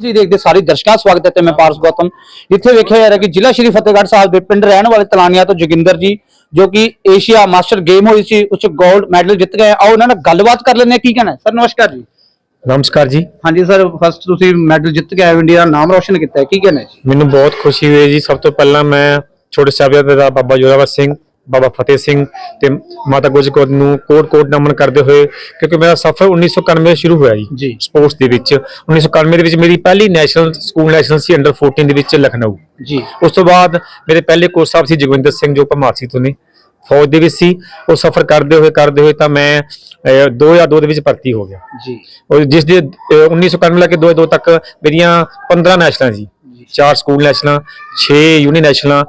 ਜੀ ਦੇਖਦੇ ਸਾਰੇ ਦਰਸ਼ਕਾਂ ਸਵਾਗਤ ਹੈ ਤੇ ਮੈਂ ਪਾਰਸ ਗੌਤਮ। ਇੱਥੇ ਵੇਖਿਆ ਜਾ ਰਿਹਾ ਕਿ ਜ਼ਿਲ੍ਹਾ ਸ਼੍ਰੀ ਫਤਿਹਗੜ੍ਹ ਸਾਹਿਬ ਦੇ ਪਿੰਡ ਰਹਿਣ ਵਾਲੇ ਤਲਾਨੀਆਂ ਤੋਂ ਜੋਗਿੰਦਰ ਜੀ ਜੋ ਕਿ ਏਸ਼ੀਆ ਮਾਸਟਰ ਗੇਮ ਹੋਈ ਸੀ ਉਸ ਚ 골ਡ ਮੈਡਲ ਜਿੱਤ ਗਏ ਆਓ ਉਹਨਾਂ ਨਾਲ ਗੱਲਬਾਤ ਕਰ ਲੈਂਦੇ ਕੀ ਕਹਿਣਾ ਸਰ ਨਮਸਕਾਰ ਜੀ। ਨਮਸਕਾਰ ਜੀ। ਹਾਂਜੀ ਸਰ ਫਸਟ ਤੁਸੀਂ ਮੈਡਲ ਜਿੱਤ ਕੇ ਆਏ ਇੰਡੀਆ ਦਾ ਨਾਮ ਰੋਸ਼ਨ ਕੀਤਾ ਹੈ। ਕੀ ਕਹਿਣਾ ਜੀ? ਮੈਨੂੰ ਬਹੁਤ ਖੁਸ਼ੀ ਹੋਈ ਜੀ। ਸਭ ਤੋਂ ਪਹਿਲਾਂ ਮੈਂ ਛੋਟੇ ਸਾਹਿਬਜ਼ਾਦੇ ਦਾ ਬਾਬਾ ਜੋਰਾਵਰ ਸਿੰਘ ਬਾਬਾ ਫਤਿਹ ਸਿੰਘ ਤੇ ਮਾਤਾ ਗੁਜਰ ਕੌਰ ਨੂੰ ਕੋਟ ਕੋਟ ਨਮਨ ਕਰਦੇ ਹੋਏ ਕਿਉਂਕਿ ਮੇਰਾ ਸਫ਼ਰ 1991 ਵਿੱਚ ਸ਼ੁਰੂ ਹੋਇਆ ਜੀ। ਸਪੋਰਟਸ ਦੇ ਵਿੱਚ। 1991 ਦੇ ਵਿੱਚ ਮੇਰੀ ਪਹਿਲੀ ਨੈਸ਼ਨਲ ਸਕੂਲ ਨੈਸ਼ਨਲ ਸੀ ਅੰਡਰ 14 ਦੇ ਵਿੱਚ ਲਖਨਊ। ਜੀ। ਉਸ ਤੋਂ ਬਾਅਦ ਮੇਰੇ ਪਹਿਲੇ ਕੋਚ ਸਾਹਿਬ ਸੀ ਜਗਵਿੰਦਰ ਸਿੰਘ ਜੋ ਭਮਾਸੀ ਤੋਂ ਨੇ ਫੌਜ ਦੇ ਵਿੱਚ ਸੀ। ਉਹ ਸਫ਼ਰ ਕਰਦੇ ਹੋਏ ਕਰਦੇ ਹੋਏ ਤਾਂ ਮੈਂ ਅਹ, 2002 ਦੇ ਵਿੱਚ ਭਰਤੀ ਹੋ ਗਿਆ। ਜੀ। ਔਰ ਜਿਸ ਦੇ ਅਹ, 1991 ਲੈ ਕੇ 2002 ਤੱਕ ਮੇਰੀਆਂ 15 ਨੈਸ਼ਨਲਾਂ ਜੀ। ਚਾਰ ਸਕੂਲ ਨੈਸ਼ਨਲਾਂ 6 ਯੂਨੀ ਨੈਸ਼ਨਲਾਂ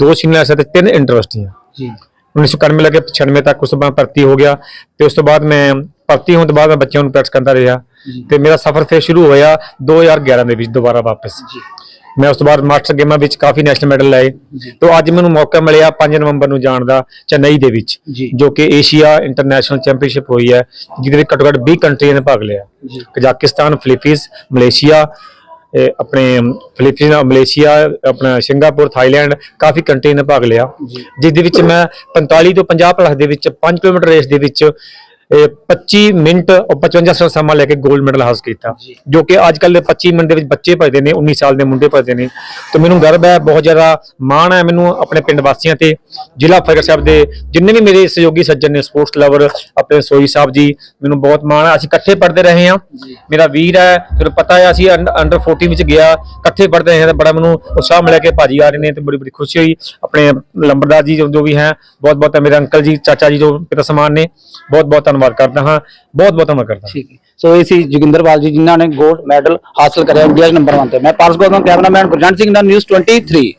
ਦੋ ਸੀਨੀਅਰ ਨੈਸ਼ਨਲ ਤੇ ਤਿੰਨ ਇੰਟਰਵਿਊਨੀਆਂ ਜੀ। 1991 ਲੈ ਕੇ 96 ਤੱਕ ਉਸ ਤੋਂ ਬਾਅਦ ਭਰਤੀ ਹੋ ਗਿਆ। ਤੇ ਉਸ ਤੋਂ ਬਾਅਦ ਮੈਂ ਭਰਤੀ ਹੋਣ ਤੋਂ ਬਾਅਦ ਮੈਂ ਬੱਚਿਆਂ ਨੂੰ ਪ੍ਰੈਕਟਿਸ ਕਰਦਾ ਰਿਹਾ। ਤੇ ਮੇਰਾ ਸਫ਼ਰ ਫਿਰ ਸ਼ੁਰੂ ਹੋਇਆ 2011 ਦੇ ਵਿੱਚ ਦੁਬਾਰਾ ਵਾਪਸ। ਮੈਂ ਉਸ ਤੋਂ ਬਾਅਦ ਮਾਸਟਰ ਗੇਮਾਂ ਵਿੱਚ ਕਾਫੀ ਨੈਸ਼ਨਲ ਮੈਡਲ ਲਏ। ਤੋਂ ਅੱਜ ਮੈਨੂੰ ਮੌਕਾ ਮਿਲਿਆ 5 ਨਵੰਬਰ ਨੂੰ ਜਾਣ ਦਾ ਚੇਨਈ ਦੇ ਵਿੱਚ ਜੀ। ਕਿ ਏਸ਼ੀਆ ਇੰਟਰਨੈਸ਼ਨਲ ਚੈਂਪੀਅਨਸ਼ਿਪ ਹੋਈ ਹੈ ਜਿਹਦੇ ਵਿੱਚ ਘੱਟੋ ਘੱਟ 20 ਕੰਟਰੀਆਂ ਨੇ ਭਾਗ ਲਿਆ। ਕਜ਼ਾਕਿਸਤਾਨ ਫਿਲੀਪੀਨਸ ਮਲੇਸ਼ੀਆ ਆਪਣੇ ਫਿਲੀਪੀਨਸ ਮਲੇਸ਼ੀਆ ਆਪਣਾ ਸਿੰਗਾਪੁਰ ਥਾਈਲੈਂਡ ਕਾਫੀ ਕੰਟਰੀ ਨੇ ਭਾਗ ਲਿਆ। ਜਿਸ ਦੇ ਵਿੱਚ ਮੈਂ 45 ਤੋਂ 50 ਪਲੱਸ ਦੇ ਵਿੱਚ 5 ਕਿਲੋਮੀਟਰ ਰੇਸ ਦੇ ਵਿੱਚ 25 ਮਿੰਟ ਔਰ 55 ਸੈਕਿੰਡ ਸਮਾਂ ਲੈ ਕੇ 골ਡ ਮੈਡਲ ਹਾਸਲ ਕੀਤਾ। ਜੀ। ਕਿ ਅੱਜ ਕੱਲ ਦੇ 25 ਮਿੰਟ ਦੇ ਵਿੱਚ ਬੱਚੇ ਭਜਦੇ ਨੇ 19 ਸਾਲ ਦੇ ਮੁੰਡੇ ਭਜਦੇ ਨੇ। ਤੇ ਮੈਨੂੰ ਗਰਵ ਹੈ ਬਹੁਤ ਜ਼ਿਆਦਾ ਮਾਣ ਹੈ ਮੈਨੂੰ ਆਪਣੇ ਪਿੰਡ ਵਾਸੀਆਂ ਤੇ ਜ਼ਿਲ੍ਹਾ ਫਤਿਹਗੜ੍ਹ ਸਾਹਿਬ ਦੇ ਜਿੰਨੇ ਵੀ ਮੇਰੇ ਸਹਿਯੋਗੀ ਸੱਜਣ ਨੇ ਸਪੋਰਟਸ ਲਵਰ ਆਪਣੇ ਸੋਈ ਸਾਹਿਬ ਜੀ ਮੈਨੂੰ ਬਹੁਤ ਮਾਣ ਹੈ। ਅਸੀਂ ਇਕੱਠੇ ਪੜ੍ਹਦੇ ਰਹੇ ਹਾਂ। ਮੇਰਾ ਵੀਰ ਹੈ ਤੁਹਾਨੂੰ ਪਤਾ ਹੈ ਅਸੀਂ ਅੰਡਰ 14 ਵਿੱਚ ਗਿਆ। ਇਕੱਠੇ ਪੜ੍ਹਦੇ ਰਹੇ ਤਾਂ ਬੜਾ ਮੈਨੂੰ ਉਤਸ਼ਾਹ ਮਿਲਿਆ ਕਿ ਭਾਜੀ ਆ ਰਹੇ ਨੇ ਤੇ ਬੜੀ ਬੜੀ ਖੁਸ਼ੀ ਹੋਈ। ਆਪਣੇ ਲੰਬਰਦਾਰ ਜੀ ਜੋ ਜੋ ਵੀ ਹੈ ਬਹੁਤ ਬਹੁਤ ਮੇਰੇ ਅੰਕਲ ਜੀ ਚਾਚਾ ਜੀ ਜੋ ਪਿਤਾ ਸਮਾਨ ਨੇ ਬਹੁਤ ਬਹੁਤ ਧੰਨਵਾਦ ਕਰਦਾ ਹਾਂ, ਬਹੁਤ ਬਹੁਤ ਧੰਨਵਾਦ ਕਰਦਾ ਠੀਕ ਹੈ। ਸੋ ਇਹ ਸੀ ਜੋਗਿੰਦਰਪਾਲ ਜੀ ਜਿਨ੍ਹਾਂ ਨੇ ਗੋਲਡ ਮੈਡਲ ਹਾਸਲ ਕਰਿਆ, ਇੰਡੀਆ ਨੰਬਰ 1 ਤੇ। ਮੈਂ ਪਾਰਸ ਗੌਤਮ ਕੈਮਰਾਮੈਨ ਗੁਰਜੰਟ ਸਿੰਘ ਦਾ ਨਿਊਜ਼ 23